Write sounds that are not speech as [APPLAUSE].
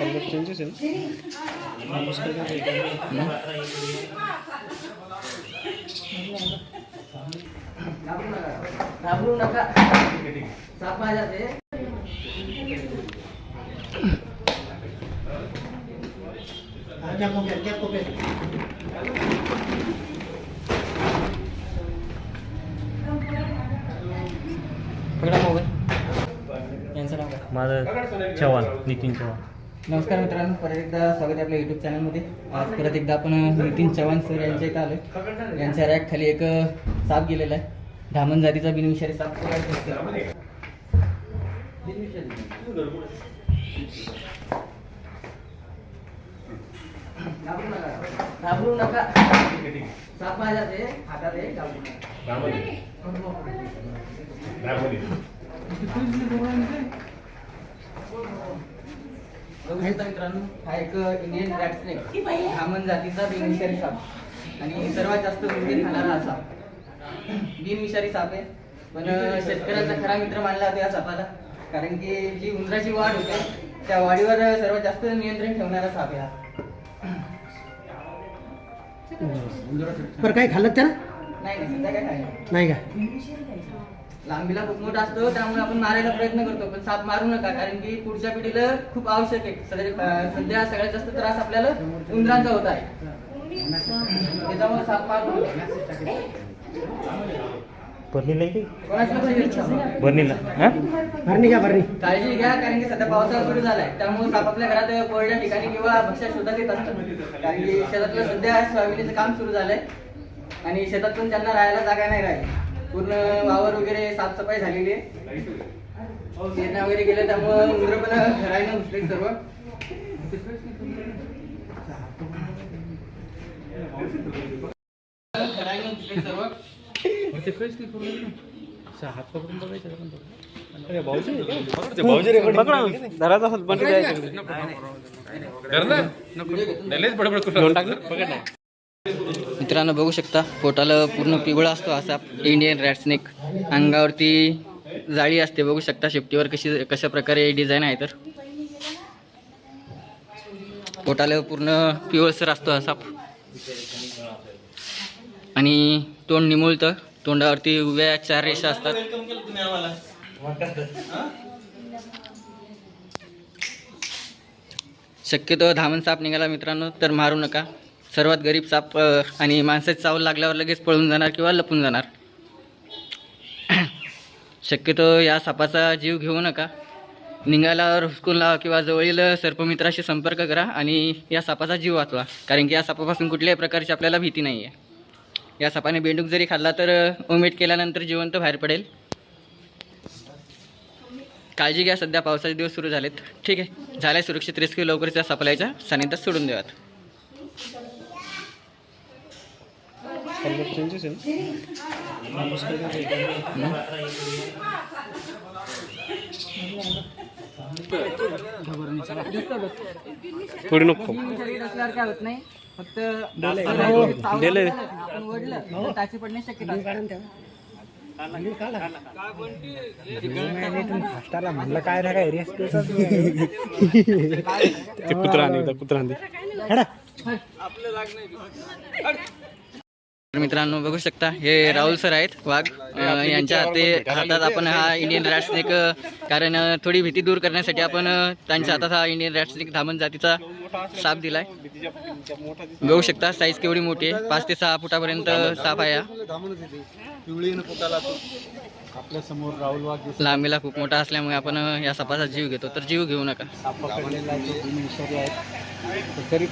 Colour changes घाबरू नका साप माझ्या ते पकडा मोबाईल. यांचं नाव काय? माझं चव्हाण नितीन चव्हाण. नमस्कार मित्रांनो परत एकदा स्वागत आहे आपल्या युट्यूब चॅनलमध्ये आज परत एकदा आपण नितीन चव्हाण सर यांच्या इथं आलो यांच्या रॅक खाली एक साप गेलेला आहे. धामण जातीचा बिनविषारी साप. घाबरू नका. साप माझ्या ते हातात आहे घाबरू नका. बघू शकता मित्रांनो. हा एक इंडियन रॅट स्नेक धामण जातीचा बिनविषारी साप. आणि सर्वात जास्त उंदीर खाणारा हा साप. बिनविषारी साप आहे. पण शेतकऱ्यांचा खरा मित्र मानला जातो या सापाला. कारण की जी उंदराची वाढ होते त्या वाढीवर सर्वात जास्त नियंत्रण ठेवणारा साप आहे हा. बरं काही खाल्लं त्यानं नाही नाही सध्या काय खायला नाही. का? लांबीला खूप मोठा असतो त्यामुळे आपण मारायला प्रयत्न करतो पण साप मारू नका कारण की पुढच्या पिढीला खूप आवश्यक आहे. सध्या सध्या सगळ्यात जास्त त्रास आपल्याला उंदरांचा होत आहे. त्याच्यामुळे साप मारू हां? भरणी घ्या भरणी काळजी घ्या कारण की सध्या पावसाळा सुरू झालाय. त्यामुळे साप आपल्या घरात कोरड्या ठिकाणी किंवा भक्ष्या शोधात येत असतात. कारण की शेतातलं सध्या सोयाबीनचं काम सुरू झालंय. आणि शेतात पण त्यांना राहायला जागा नाही राहिली. पूर्ण वावर वगैरे साफसफाई झालेली आहे पेरण्या वगैरे गेल्या त्यामुळे उंदरं पण घरायनं घुसले सर्व घुसले सर्व मित्रांनो बघू शकता पोटाला पूर्ण पिवळा असतो असा इंडियन रॅट स्नेक अंगावरती जाळी असते बघू शकता शेपटीवर कशी कशा प्रकारे डिझाईन आहे तर. पोटाला पूर्ण पिवळसर असतो असा. आणि तोंड निमुळतं तोंडावरती उभ्या चार रेषा असतात. शक्यतो धामण साप निघाला मित्रांनो तर मारू नका. सर्वात गरीब साप आणि माणसाची चावल लागल्यावर लगेच पळून जाणार किंवा लपून जाणार. [CLEARS THROAT] शक्यतो या सापाचा जीव घेऊ नका. निघाल्यावर हुसकून लावा किंवा जवळील सर्पमित्राशी संपर्क करा आणि या सापाचा जीव वाचवा. कारण की या सापापासून कुठल्याही प्रकारची आपल्याला भीती नाही आहे या सापाने बेंडूक जरी खाल्ला तर उमेट केल्यानंतर जिवंत बाहेर पडेल. काळजी घ्या सध्या पावसाचे दिवस सुरू झालेत. ठीक आहे. झाल्या सुरक्षित रेस्क्यू. लवकरच या सापलायच्या सानिध्यात सोडून देवात कलर चेंजेस आहे ना वापस काय करायचं? थोडी नको काय होत नाही फक्त टाची पडण्याची शक्यता म्हणलं काय ना काय रेस्क्यूचा ते कुत्रा आणि कुत्रा आणि तर मित्रांनो बघू शकता हे राहुल सर आहेत वाघ. यांच्या हाते हातात आपण हा इंडियन रॅट स्नेक कारण थोडी भीती दूर करण्यासाठी आपण त्यांच्या हातात हा इंडियन रॅट स्नेक धामण जातीचा साप दिलाय. बघू शकता साईज केवढी मोठी आहे. पाच ते सहा फुटापर्यंत साप आहे हा. आपल्यासमोर राहुल वाघ लांबीला खूप मोठा असल्यामुळे आपण या सापाचा जीव घेतो तर जीव घेऊ नका.